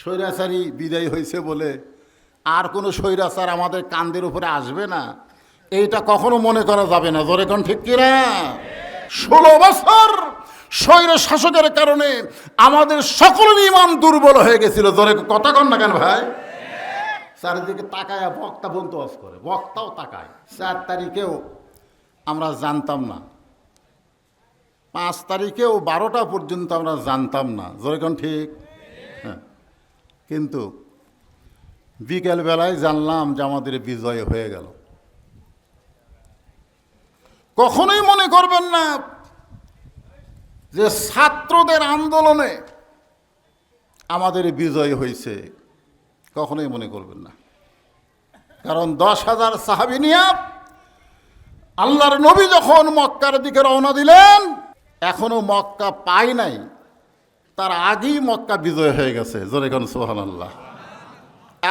স্বৈরাচারী বিদায় হয়েছে বলে আর কোনো স্বৈরাচার আমাদের কান্দের উপরে আসবে না। এইটা কখনো মনে করা যাবে না। জোরে কোন ঠিক কিনা? ষোলো বছর স্বৈর শাসকের কারণে আমাদের সকলের ইমান দুর্বল হয়ে গেছিল। জোরে কথা কন না কেন ভাই? চারিদিকে তাকায় বক্তা বলতে অস করে। বক্তাও তাকায়। চার তারিখেও আমরা জানতাম না। পাঁচ তারিখেও বারোটা পর্যন্ত আমরা জানতাম না। যেরকম ঠিক? কিন্তু বিকেলবেলায় জানলাম যে আমাদের বিজয় হয়ে গেল। কখনোই মনে করবেন না যে ছাত্রদের আন্দোলনে আমাদের বিজয় হয়েছে। কখনোই মনে করবেন না। কারণ দশ হাজার সাহাবি নিয়ে আল্লাহর নবী যখন মক্কার দিকে রওনা দিলেন, এখনও মক্কা পায় নাই। তার আগেই মক্কা বিজয় হয়ে গেছে। জোরেখন সোহান আল্লাহ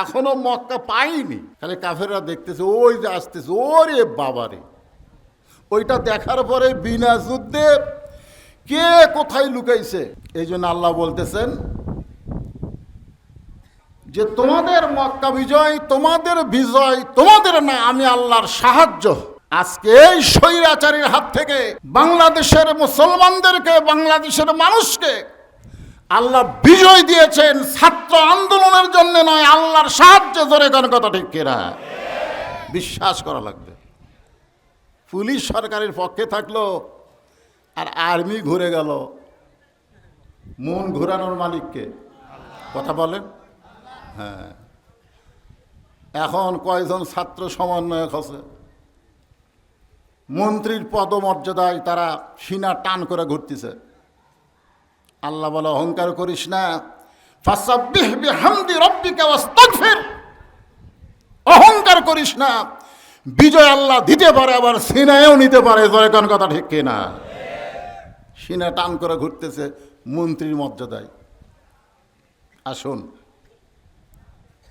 এখনও মক্কা পাইনি। খালি কাফেররা দেখতেছে, ওই যে আসতেছে, ওরে বাবারে। ওইটা দেখার পরে বিনা যুদ্ধে কে কোথায় লুকাইছে? এই জন্য আল্লাহ বলতেছেন যে, তোমাদের মক্কা বিজয়, তোমাদের বিজয়, তোমাদের না, আমি আল্লাহর সাহায্য। আজকে এই স্বৈরাচারীর হাত থেকে বাংলাদেশের মুসলমানদেরকে, বাংলাদেশের মানুষকে আল্লাহ বিজয় দিয়েছেন ছাত্র আন্দোলনের জন্য নয়, আল্লাহর সাহায্য ধরে কোন কথা ঠিক কিনা? বিশ্বাস করা লাগবে। পুলিশ সরকারের পক্ষে থাকল, আর আর্মি ঘুরে গেল। মন ঘুরানোর মালিককে। কথা বলেন? হ্যাঁ। এখন কয়জন ছাত্র সমন্বয়ক আছে? মন্ত্রীর পদমর্যাদায় তারা সিনা টান করে ঘুরতেছে। আল্লাহ বলে, অহংকার করিস না। অহংকার করিস না। বিজয় আল্লাহ দিতে পারে, আবার সিনায়ও নিতে পারে। জয়কন কথা ঠিক কিনা? সিনা টান করে ঘুরতেছে, মন্ত্রীর মর্যাদায়। আসুন,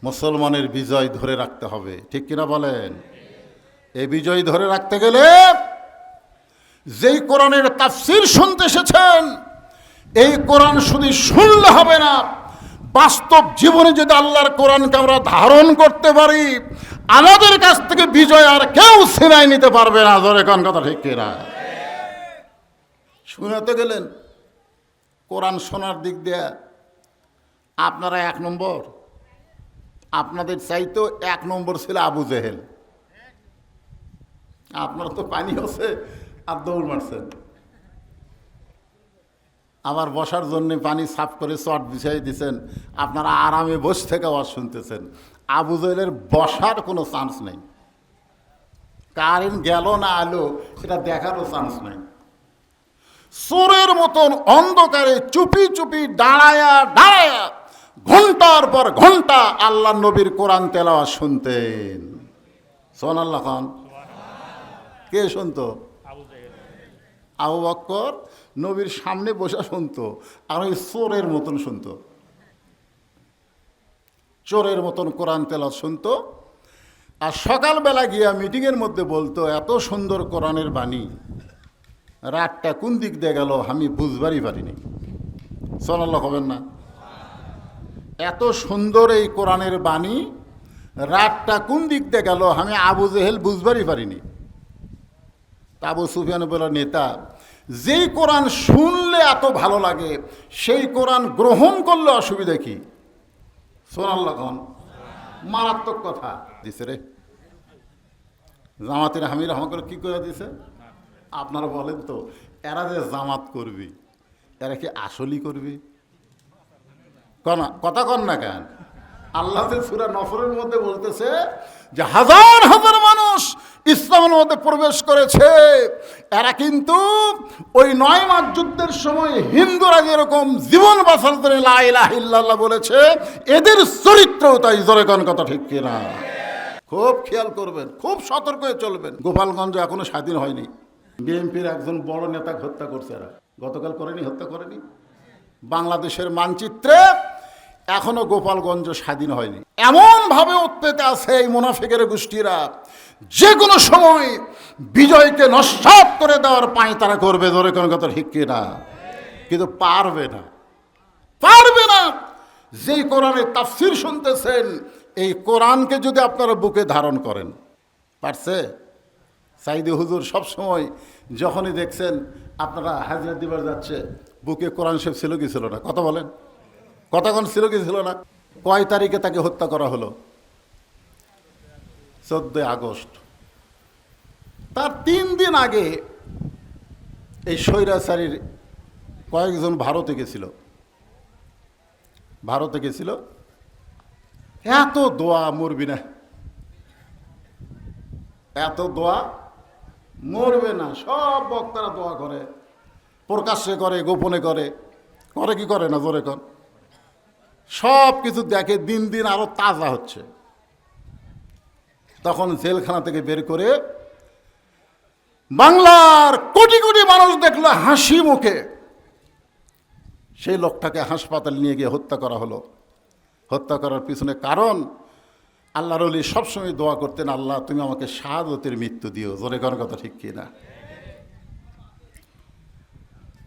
মুসলমানের বিজয় ধরে রাখতে হবে। ঠিক কিনা বলেন? এই বিজয় ধরে রাখতে গেলে যেই কোরআনের তাফসির শুনতে এসেছেন এই কোরআন শুধু শুনলে হবে না। বাস্তব জীবনে যদি আল্লাহর কোরআনকে আমরা ধারণ করতে পারি, আমাদের কাছ থেকে বিজয় আর কেউ ছিনাই নিতে পারবে না। ধরে কোন কথা ঠিক কিনা? শুনাতে গেলেন, কোরআন শোনার দিক দিয়ে আপনারা এক নম্বর, আপনাদের চাইতেও এক নম্বর ছিল আবু জেহেল। আপনার তো পানি হচ্ছে আর দৌড় মারছেন। আবার বসার জন্য পানি সাফ করে চট বিছাই দিছেন। আপনারা আরামে বসে থেকে আওয়াজ শুনতেছেন। আবু জেহেলের বসার কোনো চান্স নেই। কারেন্ট গেল না আলো সেটা দেখারও চান্স নেই। চোরের মতন অন্ধকারে চুপি চুপি দাঁড়ায়া দাঁড়ায়া ঘণ্টার পর ঘণ্টা আল্লাহ নবীর কোরআন তেলাওয়া শুনতেন। সোন আল্লাহ খান। কে শুনতো? আবু বক্কর? নবীর সামনে বসে শুনতো, আর ওই চোরের মতন শুনতো। চোরের মতন কোরআন তেলা শুনতো। আর সকালবেলা গিয়া মিটিংয়ের মধ্যে বলতো, এত সুন্দর কোরআনের বাণী। রাতটা কোন দিক দিয়ে গেল আমি বুঝবারই পারিনি। সোনাল্লাহ হবেন না এত সুন্দর এই কোরআনের বাণী, রাতটা কোন দিক দিয়ে গেল আমি আবু জেহেল বুঝবারই পারিনি। আবু সুফিয়ান বলার নেতা যেই কোরআন শুনলে এত ভালো লাগে, সেই কোরআন গ্রহণ করলে অসুবিধা কি? সোনাল্লাহ খান মারাত্মক কথা। দিছে রে। জামাতের হামির আমাকে কি করে দিছে? আপনারা বলেন তো, এরা যে জামাত করবি, এরা কি আসলই করবি? কথা কন না কেন? আল্লাহ সুরা নফরের মধ্যে বলতেছে যে হাজার হাজার মানুষ ইসলামের মধ্যে প্রবেশ করেছে। এরা কিন্তু ওই নয় মাস যুদ্ধের সময় হিন্দুরা যেরকম জীবন বাঁচার জন্য লাইলাহিল্লাহ বলেছে, এদের চরিত্রও তাই জোরে কথা ঠিক কিনা? খুব খেয়াল করবেন, খুব সতর্ক হয়ে চলবেন। গোপালগঞ্জ এখনও স্বাধীন হয়নি। বিএনপির একজন বড় নেতা হত্যা করছে এরা। গতকাল করেনি, হত্যা করেনি? বাংলাদেশের মানচিত্রে এখনও গোপালগঞ্জ স্বাধীন হয়নি। এমন ভাবে উৎপেতে আছে এই মুনাফিকের গোষ্ঠীরা। যে কোনো সময় বিজয়কে নস্বাত করে দেওয়ার পায় তারা করবে ধরে কোনো কথা ঠিক না। কিন্তু পারবে না। পারবে না। যেই কোরআনের তাফসির শুনতেছেন, এই কোরআনকে যদি আপনারা বুকে ধারণ করেন, পারছে? সাইদি হুজুর সব সময় যখনই দেখছেন, আপনারা হাজিরা দিবার যাচ্ছে, বুকে কোরআন শেফ ছিল কি ছিল না? কথা বলেন। কতক্ষণ ছিল কি ছিল না? কয় তারিখে তাকে হত্যা করা হলো? চোদ্দই আগস্ট। তার তিন দিন আগে এই স্বৈরাচারীর কয়েকজন ভারতে গেছিল। ভারতে গেছিল। এত দোয়া মরবি না। এত দোয়া মরবে না। সব বক্তারা দোয়া করে, প্রকাশ্যে করে, গোপনে করে। করে কি করে না? জোরে কর। সব কিছু দেখে দিন দিন আরও তাজা হচ্ছে। তখন জেলখানা থেকে বের করে বাংলার কোটি কোটি মানুষ দেখল হাসি মুখে। সেই লোকটাকে হাসপাতাল নিয়ে গিয়ে হত্যা করা হলো। হত্যা করার পিছনে কারণ, আল্লাহর অলি সবসময় দোয়া করতেন, আল্লাহ, তুমি আমাকে শাহাদতের মৃত্যু দিও। জোরে করার কথা ঠিক কিনা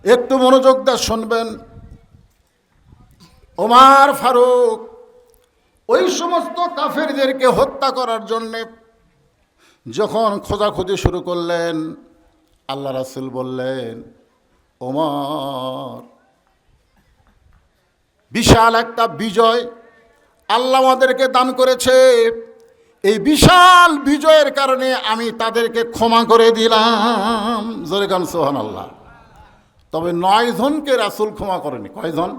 একটু মনোযোগ দা শুনবেন। ওমার ফারুক ওই সমস্ত কাফেরদেরকে হত্যা করার জন্যে যখন খোঁজাখুঁজি শুরু করলেন, আল্লাহ রাসুল বললেন, ওমর, বিশাল একটা বিজয় আল্লাহ আমাদেরকে দান করেছে। এই বিশাল বিজয়ের কারণে আমি তাদেরকে ক্ষমা করে দিলাম। জোরে গান সোহান আল্লাহ তবে নয় জনকে রাসুল ক্ষমা করেনি। কয়জন?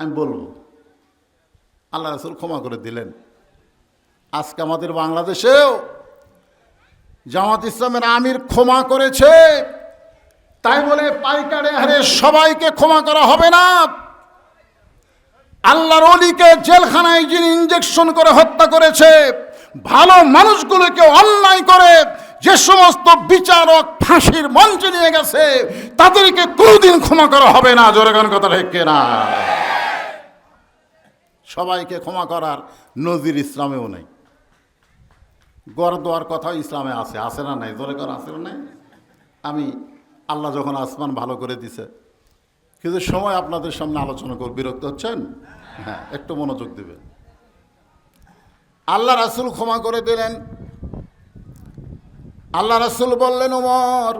আমি বলব। আল্লাহ রাসুল ক্ষমা করে দিলেন। আজকে আমাদের বাংলাদেশেও জামাত ইসলামের আমির ক্ষমা করেছে। তাই বলে পাইকারে হারে সবাইকে ক্ষমা করা হবে না। আল্লাহর অলিকে জেলখানায় যিনি ইঞ্জেকশন করে হত্যা করেছে, ভালো মানুষগুলোকে অন্যায় করে যে সমস্ত বিচারক ফাঁসির মঞ্চে নিয়ে গেছে, তাদেরকে কোনোদিন ক্ষমা করা হবে না। জোরেগান কথা রেখে না সবাইকে ক্ষমা করার নজির ইসলামেও নেই। গড় দেওয়ার কথা ইসলামে আছে আছে না নাই? জোরে কর, আছে না নাই? আমি, আল্লাহ যখন আসমান ভালো করে দিছে। কিন্তু সময় আপনাদের সামনে আলোচনা কর বিরক্ত হচ্ছেন? হ্যাঁ একটু মনোযোগ দেবেন। আল্লাহ রাসুল ক্ষমা করে দিলেন। আল্লাহ রাসুল বললেন ওমর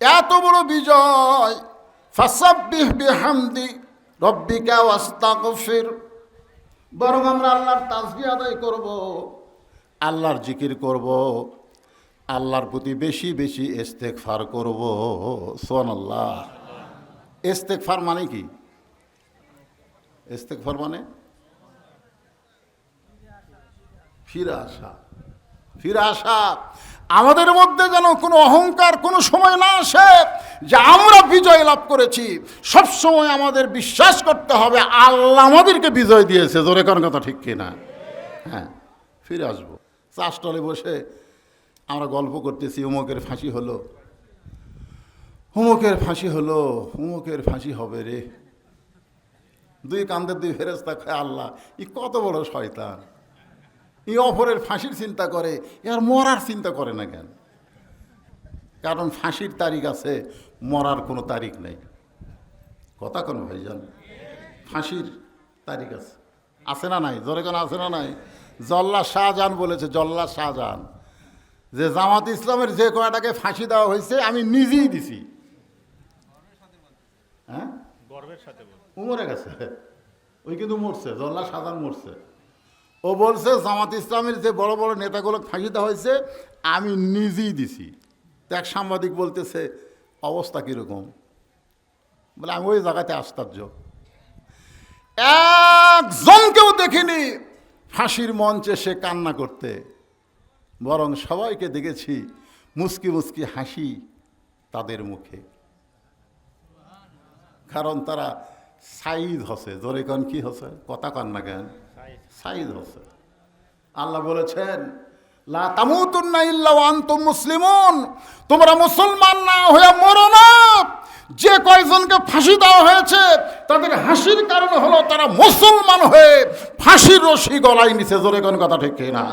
এত বড় বিজয়, ফাসাব্বিহ বিহামদি রব্বিকা ওয়াস্তাগফির। বরং আমরা আল্লাহর তাসবি আদায় করব, আল্লাহর জিকির করব, আল্লাহর প্রতি বেশি বেশি ইস্তেগফার করব। সুবহানাল্লাহ। ইস্তেগফার মানে কি? ইস্তেগফার মানে ফিরে আসা। ফিরে আসা। আমাদের মধ্যে যেন কোনো অহংকার, কোনো সময় না আসে যে আমরা বিজয় লাভ করেছি। সব সময় আমাদের বিশ্বাস করতে হবে, আল্লাহ আমাদেরকে বিজয় দিয়েছে। জোরে কারণ কথা ঠিক কিনা? হ্যাঁ ফিরে আসব। চাষটলে বসে আমরা গল্প করতেছি, উমকের ফাঁসি হলো। হুমকের ফাঁসি হলো হুমকের ফাঁসি হবে রে। দুই কান্দের দুই ফেরেস্তা খায় আল্লাহ, ই কত বড় শয়তান। এই অপরের ফাঁসির চিন্তা করে এর মরার চিন্তা করে না কেন? কারণ ফাঁসির তারিখ আছে মরার কোনো তারিখ নেই। কথা কোনো ভাইজান? ফাঁসির তারিখ আছে। আছে না নাই? জোরে কেন আছে না নাই? জল্লা শাহজাহান বলেছে জল্লা শাহজাহান যে জামাত ইসলামের যে কয়টাকে ফাঁসি দেওয়া হয়েছে আমি নিজেই দিছি। হ্যাঁ? গর্বের সাথে উমরে গেছে। ওই কিন্তু মরছে জল্লা সাধারণ মরছে। ও বলছে, জামাত ইসলামের যে বড় বড় নেতাগুলো ফাঁসি দেওয়া হয়েছে, আমি নিজেই দিছি। তো এক সাংবাদিক বলতেছে, অবস্থা কীরকম? বলে, আমি ওই জায়গাতে আশ্চর্য। একজনকেও দেখিনি ফাঁসির মঞ্চে সে কান্না করতে। বরং সবাইকে দেখেছি, মুস্কি মুস্কি হাসি তাদের মুখে। কারণ তারা সাইদ হসে, জোরে কন কি হসে? কথা কন না কেন? আল্লাহ বলেছেন তোমরা মুসলমান না হয়ে মরো না। যে কয়জনকে ফাঁসি দেওয়া হয়েছে, তাদের হাসির কারণ হলো তারা মুসলমান হয়ে ফাঁসির রশি গলায় নিচে জোরে কোন কথা ঠিক না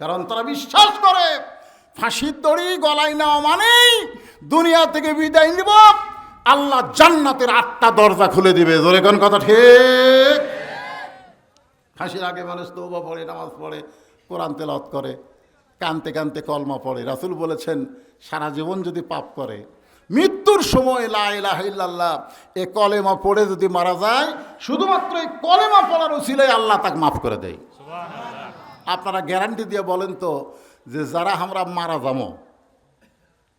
কারণ তারা বিশ্বাস করে, ফাঁসির দড়ি গলায় নেওয়া মানেই দুনিয়া থেকে বিদায় নিব। আল্লাহ জান্নাতের আটটা দরজা খুলে দিবে। জোরে কোন কথা ঠিক? ফাঁসির আগে মানুষ তৌবা পড়ে নামাজ পড়ে কোরআন তেলাওয়াত করে। কানতে কানতে কলমা পড়ে। রাসুল বলেছেন সারা জীবন যদি পাপ করে মৃত্যুর সময় লা ইলাহা ইল্লাল্লাহ এ কলেমা পড়ে যদি মারা যায় শুধুমাত্র এই কলেমা পড়ার উচিলাই আল্লাহ তাকে মাফ করে দেয়। আপনারা গ্যারান্টি দিয়ে বলেন তো যে যারা আমরা মারা যাব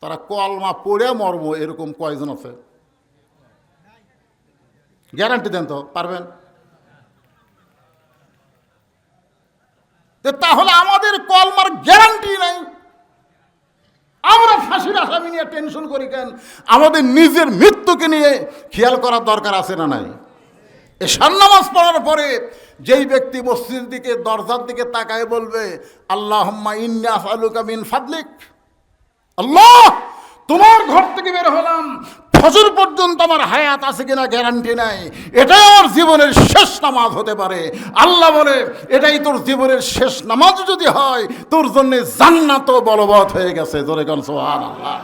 তারা কলমা পড়ে মরব এরকম কয়জন আছে? গ্যারান্টি দেন তো পারবেন? তাহলে আমাদের কলমার গ্যারান্টি নাই। আমরা ফাঁসির আসামি নিয়ে টেনশন করি কেন? আমাদের নিজের মৃত্যুকে নিয়ে খেয়াল করার দরকার আছে না নাই? এশার নামাজ পড়ার পরে যেই ব্যক্তি মসজিদ দিকে, দরজার দিকে তাকায় বলবে আল্লাহ ইন্না আলুকা মিন ফাদলিক। আল্লাহ, তোমার ঘর থেকে বের হলাম। ফজর পর্যন্ত আমার হায়াত আছে কিনা গ্যারান্টি নাই। এটাই আমার জীবনের শেষ নামাজ হতে পারে। আল্লাহ বলে, এটাই তোর জীবনের শেষ নামাজ যদি হয়, তোর জন্য জান্নাত বলবৎ হয়ে গেছে। তোরে গান সোহান আল্লাহ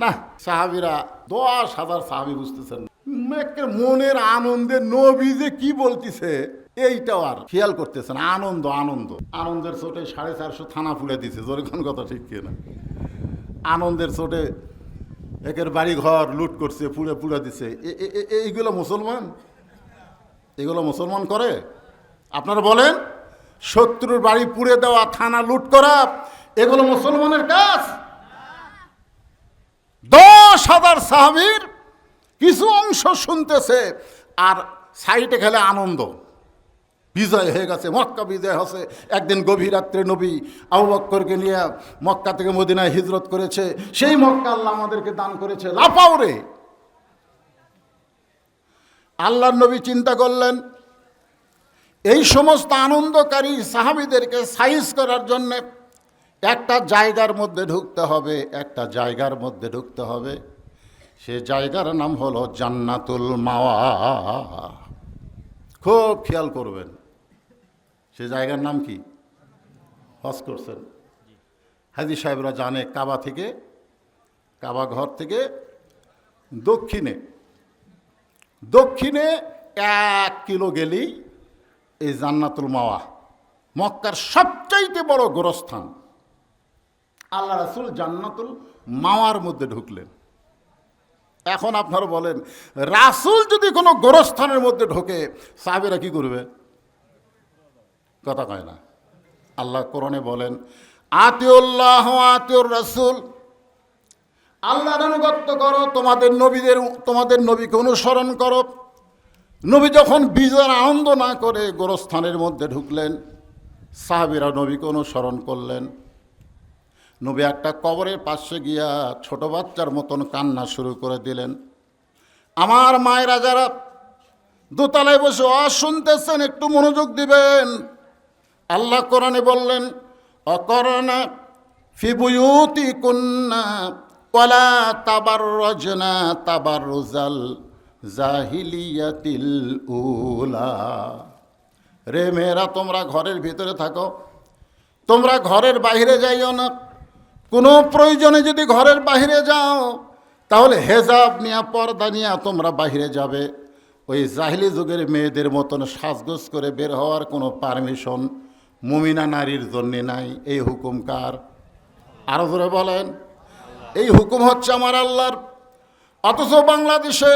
না, সাহাবিরা দশ হাজার সাহাবি বুঝতেছেন মনের আনন্দে নবী যে কি বলতিছে, এইটাও আর খেয়াল করতেছেন আনন্দ আনন্দ। আনন্দের চোটে সাড়ে চারশো থানা ফুলে দিছে। জোরে কোন, কথা ঠিক কিনা? আনন্দের চোটে একের বাড়ি ঘর লুট করছে, পুড়ে পুড়ে দিছে। এইগুলো মুসলমান? এগুলো মুসলমান করে? আপনারা বলেন, শত্রুর বাড়ি পুড়ে দেওয়া, থানা লুট করা, এগুলো মুসলমানের কাজ? দশ হাজার সাহাবির কিছু অংশ শুনতেছে, আর সাইডে খেলে আনন্দ। বিজয় হয়ে গেছে, মক্কা বিজয় হচ্ছে একদিন গভীর রাত্রে নবী আবু বক্করকে নিয়ে মক্কা থেকে মদিনায় হিজরত করেছে। সেই মক্কা আল্লাহ আমাদেরকে দান করেছে। লাফাও রে। আল্লাহর নবী চিন্তা করলেন, এই সমস্ত আনন্দকারী সাহাবিদেরকে সাইজ করার জন্য একটা জায়গার মধ্যে ঢুকতে হবে, একটা জায়গার মধ্যে ঢুকতে হবে। সে জায়গার নাম হলো জান্নাতুল মাওয়া। খুব খেয়াল করবেন। সে জায়গার নাম কি? হজ করছেন হাজি সাহেবরা জানে কাবা থেকে, কাবা ঘর থেকে দক্ষিণে। দক্ষিণে এক কিলো গেলেই এই জান্নাতুল মাওয়া, মক্কার সবচাইতে বড় গোরস্থান। আল্লাহ রাসুল জান্নাতুল মাওয়ার মধ্যে ঢুকলেন। এখন আপনারা বলেন, রাসুল যদি কোনো গোরস্থানের মধ্যে ঢোকে, সাহেবেরা কি করবে? কথা কয় না। আল্লাহ কোরআনে বলেন, আতিউল্লাহ আতিউর রাসুল। আল্লাহর আনুগত্য করো, তোমাদের নবীদের, তোমাদের নবীকে অনুসরণ করো। নবী যখন বিজয়ের আনন্দ না করে গোরস্থানের মধ্যে ঢুকলেন, সাহাবিরা নবীকে অনুসরণ করলেন। নবী একটা কবরের পাশে গিয়া ছোট বাচ্চার মতন কান্না শুরু করে দিলেন। আমার মায়েরা যারা দোতলায় বসে অ শুনতেছেন একটু মনোযোগ দিবেন। আল্লাহ কোরআনে বললেন, অকরণা ফিবুয়ুতি কুন্না কলা তাবার রজনা তাবার রোজাল জাহিলিয়াতিল উলা। রে মেয়েরা, তোমরা ঘরের ভিতরে থাকো। তোমরা ঘরের বাহিরে যাইও না। কোনো প্রয়োজনে যদি ঘরের বাইরে যাও, তাহলে হেজাব নিয়া, পর্দা নিয়া তোমরা বাইরে যাবে। ওই জাহিলি যুগের মেয়েদের মতন সাজগোজ করে বের হওয়ার কোনো পারমিশন মুমিনা নারীর জন্যে নাই, এই হুকুম কার? আরও ধরে বলেন। এই হুকুম হচ্ছে আমার আল্লাহর। অথচ বাংলাদেশে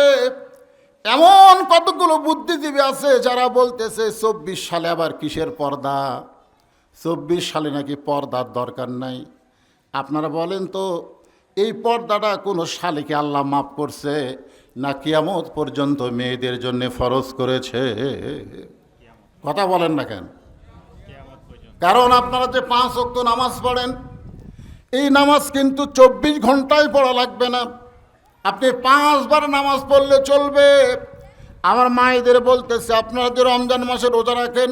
এমন কতগুলো বুদ্ধিজীবী আছে যারা বলতেছে, চব্বিশ সালে আবার কিসের পর্দা? চব্বিশ সালে নাকি পর্দার দরকার নাই। আপনারা বলেন তো, এই পর্দাটা কোনো সালেকে আল্লাহ মাফ করছে, না কিয়ামত পর্যন্ত মেয়েদের জন্য ফরজ করেছে? কথা বলেন না কেন? কারণ আপনারা যে পাঁচ অক্ত নামাজ পড়েন, এই নামাজ কিন্তু চব্বিশ ঘন্টায় পড়া লাগবে না। আপনি পাঁচবার নামাজ পড়লে চলবে। আমার মায়েদের বলতেছে, আপনারা যে রমজান মাসে রোজা রাখেন,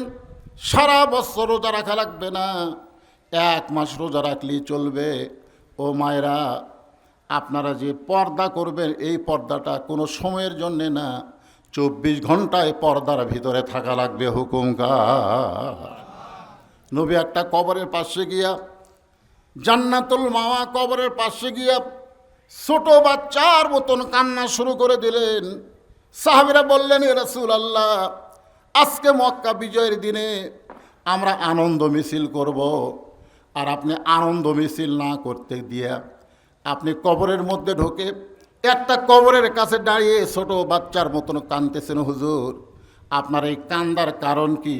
সারা বছর রোজা রাখা লাগবে না। এক মাস রোজা রাখলেই চলবে। ও মায়েরা, আপনারা যে পর্দা করবেন, এই পর্দাটা কোনো সময়ের জন্যে না, চব্বিশ ঘন্টায় পর্দার ভিতরে থাকা লাগবে হুকুমকার নবী একটা কবরের পাশে গিয়া, জান্নাতুল মাওয়া কবরের পাশে গিয়া ছোট বাচ্চার মতন কান্না শুরু করে দিলেন। সাহাবিরা বললেন রাসূল আল্লাহ আজকে মক্কা বিজয়ের দিনে আমরা আনন্দ মিছিল করব। আর আপনি আনন্দ মিছিল না করতে দিয়া আপনি কবরের মধ্যে ঢোকে, একটা কবরের কাছে দাঁড়িয়ে ছোট বাচ্চার মতন কানতেছেন হুজুর। আপনার এই কান্দার কারণ কি?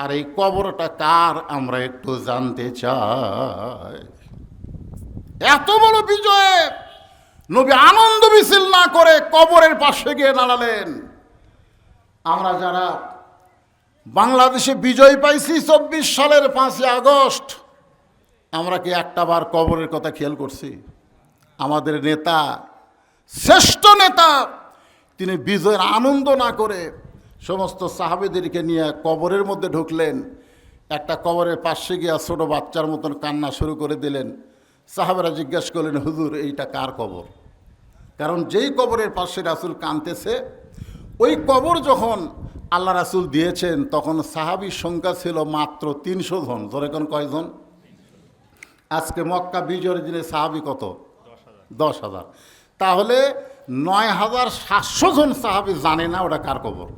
আর এই কবরটা কার আমরা একটু জানতে চাই। এত বড় বিজয়ে! নবী আনন্দ মিছিল না করে কবরের পাশে গিয়ে দাঁড়ালেন। আমরা যারা বাংলাদেশে বিজয় পাইছি চব্বিশ সালের পাঁচই আগস্ট, আমরা কি একটা বার কবরের কথা খেয়াল করছি? আমাদের নেতা, শ্রেষ্ঠ নেতা, তিনি বিজয়ের আনন্দ না করে সমস্ত সাহাবেদেরকে নিয়ে কবরের মধ্যে ঢুকলেন। একটা কবরের পাশে গিয়া ছোটো বাচ্চার মতন কান্না শুরু করে দিলেন। সাহাবেরা জিজ্ঞেস করলেন, হুজুর, এইটা কার কবর? কারণ যেই কবরের পাশে রাসুল কানতেছে ওই কবর যখন আল্লাহ রাসুল দিয়েছেন, তখন সাহাবির সংখ্যা ছিল মাত্র তিনশো জন। কোন কয়জন? আজকে মক্কা বিজয়ের দিনে সাহাবি কত? দশ হাজার। তাহলে নয় হাজার সাতশো জন সাহাবি জানে না ওটা কার কবর।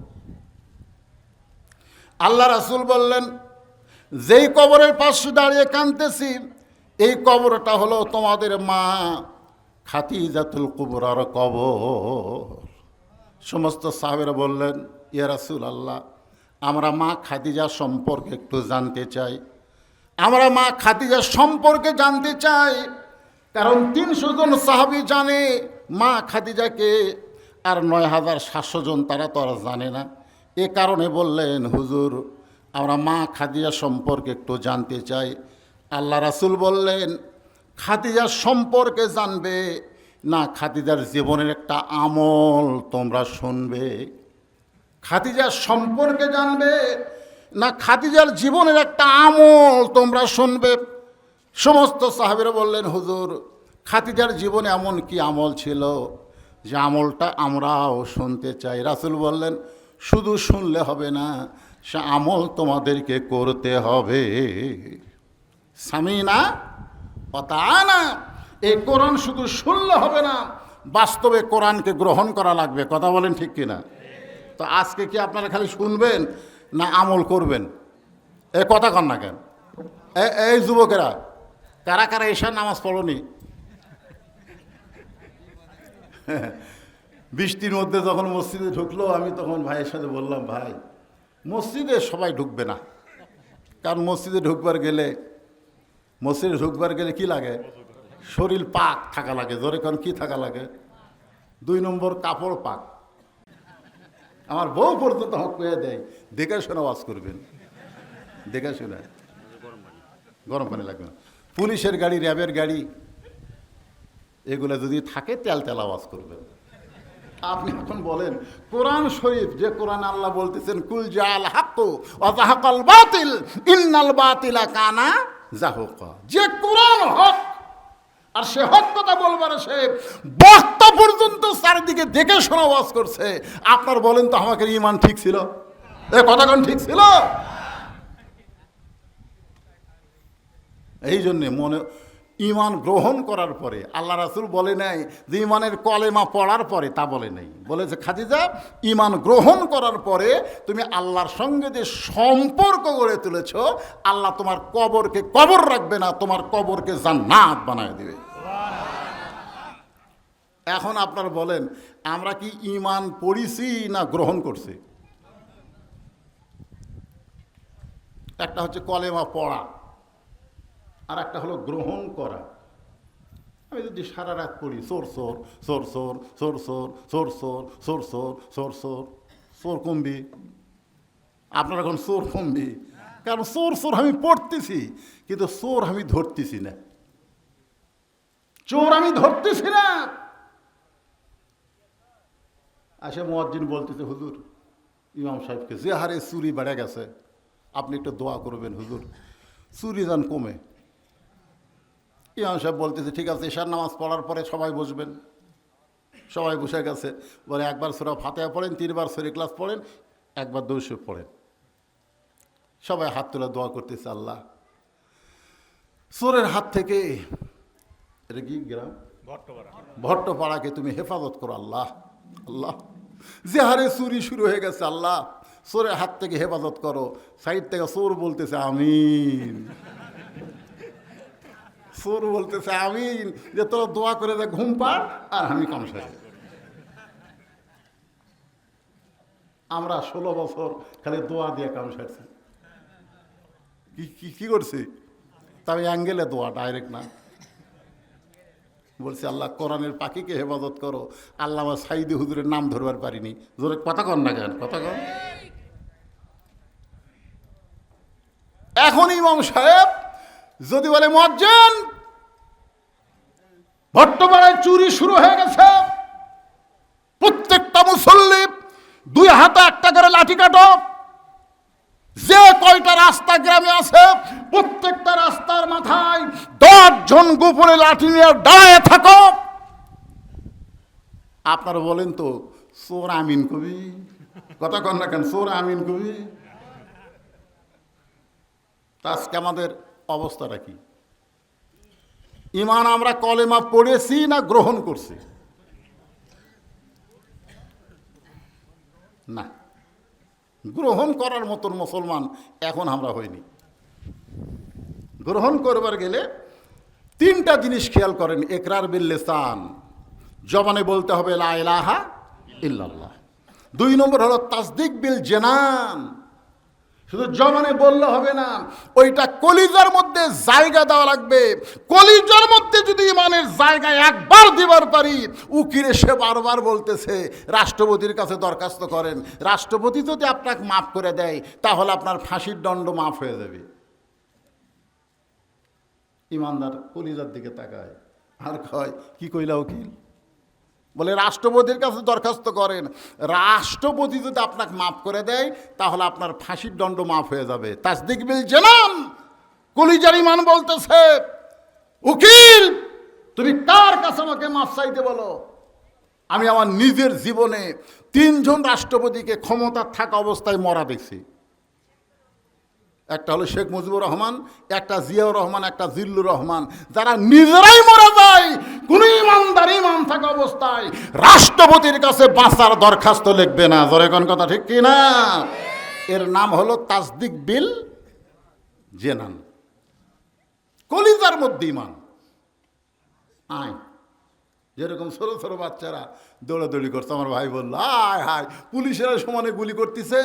আল্লাহ রাসুল বললেন, যেই কবরের পাশে দাঁড়িয়ে কানতেছি এই কবরটা হলো তোমাদের মা খাতিজাতুল কুবরার কবর। সমস্ত সাহেবেরা বললেন, ইয়া রাসুল আল্লাহ আমরা মা খাদিজা সম্পর্কে একটু জানতে চাই। আমরা মা খাদিজা সম্পর্কে জানতে চাই, কারণ তিনশো জন সাহাবি জানে মা খাদিজাকে, আর নয় হাজার সাতশো জন তারা তো আর জানে না। এ কারণে বললেন, হুজুর, আমরা মা খাদিজা সম্পর্কে একটু জানতে চাই। আল্লাহ রাসুল বললেন, খাদিজা সম্পর্কে জানবে না, খাদিজার জীবনের একটা আমল তোমরা শুনবে। খাদিজার সম্পর্কে জানবে না, খাদিজার জীবনের একটা আমল তোমরা শুনবে। সমস্ত সাহাবেরা বললেন, হুজুর, খাদিজার জীবনে এমন কি আমল ছিল যে আমলটা আমরাও শুনতে চাই? রাসুল বললেন শুধু শুনলে হবে না, সে আমল তোমাদেরকে করতে হবে। সামিনা না এই কোরআন শুধু শুনলে হবে না, বাস্তবে কোরআনকে গ্রহণ করা লাগবে। কথা বলেন ঠিক কিনা? তো আজকে কি আপনারা খালি শুনবেন না আমল করবেন? এ কথা কন না কেন? এই যুবকেরা, কারা কারা এশার নামাজ পড়নি? বৃষ্টির মধ্যে যখন মসজিদে ঢুকলো, আমি তখন ভাইয়ের সাথে বললাম, ভাই, মসজিদে সবাই ঢুকবে না। কারণ মসজিদে ঢুকবার গেলে, মসজিদে ঢুকবার গেলে কি লাগে? শরীর পাক থাকা লাগে, জোরে কারণ কি থাকা লাগে? দুই নম্বর কাপড় পাক। আমার বউ পর্যন্ত হক পেয়ে দেয়, দেখে শুনে ওয়াজ করবেন। দেখে শুনে। গরম পানি লাগবে না। পুলিশের গাড়ি, র্যাবের গাড়ি, এগুলো যদি থাকে, তেল তেল আওয়াজ করবেন। আপনি এখন বলেন, কোরআন শরীফ যে কোরআন আল্লাহ বলতেছেন, কুল জাল হাক্কু অজাহাকাল বাতিল, ইন্নাল বাতিলা কানা জাহুকা যে কোরআন হক, আর সে হক কথা বলবার সে। বক্তা পর্যন্ত চারিদিকে দেখে শোনা ওয়াজ করছে। আপনার বলেন তো আমাকে ইমান ঠিক ছিল? এ কথা ঠিক ছিল? এই জন্যে মনে ইমান গ্রহণ করার পরে, আল্লাহ রাসুল বলে নাই যে ইমানের কলেমা পড়ার পরে, তা বলে নাই। বলেছে খাদিজা ইমান গ্রহণ করার পরে তুমি আল্লাহর সঙ্গে যে সম্পর্ক গড়ে তুলেছ, আল্লাহ তোমার কবরকে কবর রাখবে না, তোমার কবরকে জান্নাত বানায় দেবে। এখন আপনার বলেন, আমরা কি ইমান পড়িছি না গ্রহণ করছি? একটা হচ্ছে কলেমা পড়া। আর একটা হলো গ্রহণ করা আমি যদি সারা রাত পড়ি সোর সোর সোর সোর সোর সোর সোর সোর সোর সোর সোর সোর সোর কমবি আপনার এখন সোর কমবি কারণ সোর সোর আমি পড়তেছি কিন্তু সোর আমি ধরতেছি না চোর আমি ধরতেছি না আসে মোয়াজ্জিন বলতেছে হুজুর ইমাম সাহেবকে যে হারে চুরি বেড়ে গেছে আপনি একটু দোয়া করবেন হুজুর চুরি যান কমে ইমাম সাহেব বলতেছে ঠিক আছে এশার নামাজ পড়ার পরে সবাই বসবেন। সবাই বসে গেছে। বলে একবার সুরা ফাতেহা পড়েন তিনবার সরি ক্লাস পড়েন একবার দৌড়ে পড়েন। সবাই হাত তুলে দোয়া করতেছে আল্লাহ। চোরের হাত থেকে এটা কি গ্রাম? ভট্টপাড়াকে তুমি হেফাজত করো আল্লাহ আল্লাহ। যে হারে চুরি শুরু হয়ে গেছে আল্লাহ। চোরের হাত থেকে হেফাজত করো। সাইড থেকে চোর বলতেছে আমিন। চোর বলতেছে, আমি যে তোর দোয়া করে দে, ঘুম পাড়, আর আমি কম সারি আমরা ষোলো বছর খালি দোয়া দিয়ে কাম সারছি। কি কি কি করছি? তবে অ্যাঙ্গেলে দোয়া ডাইরেক্ট না। বলছি, আল্লাহ কোরআনের পাখিকে হেফাজত করো। আল্লাহ আমার সাইদি হুজুরের নাম ধরবার পারিনি। জোরে কথা কন না কেন? কথা কন। এখন ইমাম সাহেব যদি বলে, মজ্জেন ভট্টপাড়ায় চুরি শুরু হয়ে গেছে। প্রত্যেকটা মুসল্লি দুই হাতে একটা করে লাঠি কাটো। যে কয়টা রাস্তা গ্রামে আছে, প্রত্যেকটা রাস্তার মাথায় দশ জন গোপনে লাঠি নিয়ে দাঁড়ায় থাকো। আপনারা বলেন তো সোর আমিন কবি? কথা কন না কেন সোর আমিন কবি? তা আজকে আমাদের অবস্থাটা কি? ইমান আমরা কলেমা পড়েছি না গ্রহণ করছি? না। গ্রহণ করার মতন মুসলমান এখন আমরা হইনি। গ্রহণ করবার গেলে তিনটা জিনিস খেয়াল করেন, একরার বিল্লেসান জবানে বলতে হবে, লা ইলাহা ইল্লাল্লাহ। দুই নম্বর হলো, তাসদিক বিল জেনান। শুধু জমানে বললে হবে না, ওইটা কলিজার মধ্যে জায়গা দেওয়া লাগবে। কলিজার মধ্যে যদি ইমানের জায়গা একবার দিবার পারি উকিরে সে বারবার বলতেছে, রাষ্ট্রপতির কাছে দরখাস্ত করেন। রাষ্ট্রপতি যদি আপনাকে মাফ করে দেয়, তাহলে আপনার ফাঁসির দণ্ড মাফ হয়ে যাবে। ইমানদার কলিজার দিকে তাকায়, আর কয়, কি কইলা উকিল? বলে, রাষ্ট্রপতির কাছে দরখাস্ত করেন। রাষ্ট্রপতি যদি আপনাকে মাফ করে দেয়, তাহলে আপনার ফাঁসির দণ্ড মাফ হয়ে যাবে। তাসদিক বিল জেনাম কলিজার ইমান বলতেছে, উকিল, তুমি কার কাছে আমাকে মাফ চাইতে বলো? আমি আমার নিজের জীবনে তিনজন রাষ্ট্রপতিকে ক্ষমতা থাকা অবস্থায় মরা দেখছি। একটা হলো শেখ মুজিবুর রহমান, একটা জিয়াউর রহমান, একটা জিল্লুর রহমান। যারা নিজেরাই মরে যায় কোন ইমানদার ইমান থাকা অবস্থায় রাষ্ট্রপতির কাছে বাঁচার দরখাস্ত লিখবে না। জোরে কোন কথা ঠিক কি না এর নাম হলো তাসদিক বিল জেনান। কলিজার মধ্যে ইমান। আয়। যেরকম ছোটো ছোটো বাচ্চারা দৌড়াদৌড়ি করছে, আমার ভাই বলল, আয়, হায়, পুলিশেরা সমানে গুলি করতেছে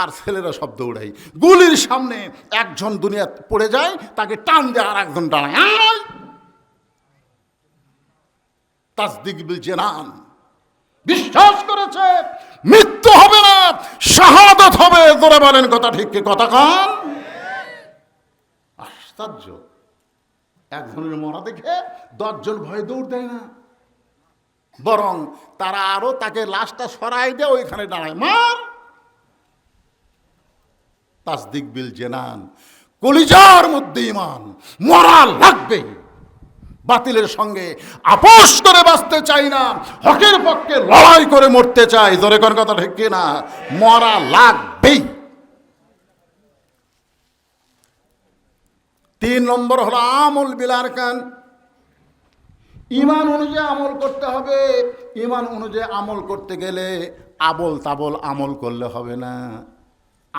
আর ছেলেরা সব দৌড়াই গুলির সামনে একজন দুনিয়া পড়ে যায়, তাকে টান দেয় আর একজন দাঁড়ায় আয়! তাসদিক বিল জেনান। বিশ্বাস করেছে, মৃত্যু হবে না, শাহাদত হবে। জোরে বলেন কথা ঠিক কি, কথা কন? আশ্চর্য। একজনের মরা দেখে দশজন ভয়ে দৌড় দেয় না। বরং তারা আরও তাকে লাশটা সরাই দেয়, ওইখানে দাঁড়ায়। মার! তাসদিক বিল জেনান। কলিজার মধ্যে ইমান, মরা লাগবে বাতিলের সঙ্গে আপোষ করে বাঁচতে চাই না। হকের পক্ষে লড়াই করে মরতে চাই। জোরে কোন কথা ঠিক না মরা লাগবেই। তিন নম্বর হলো আমল বিলার কান। ইমান অনুযায়ী আমল করতে হবে। ইমান অনুযায়ী আমল করতে গেলে আবল তাবল আমল করলে হবে না।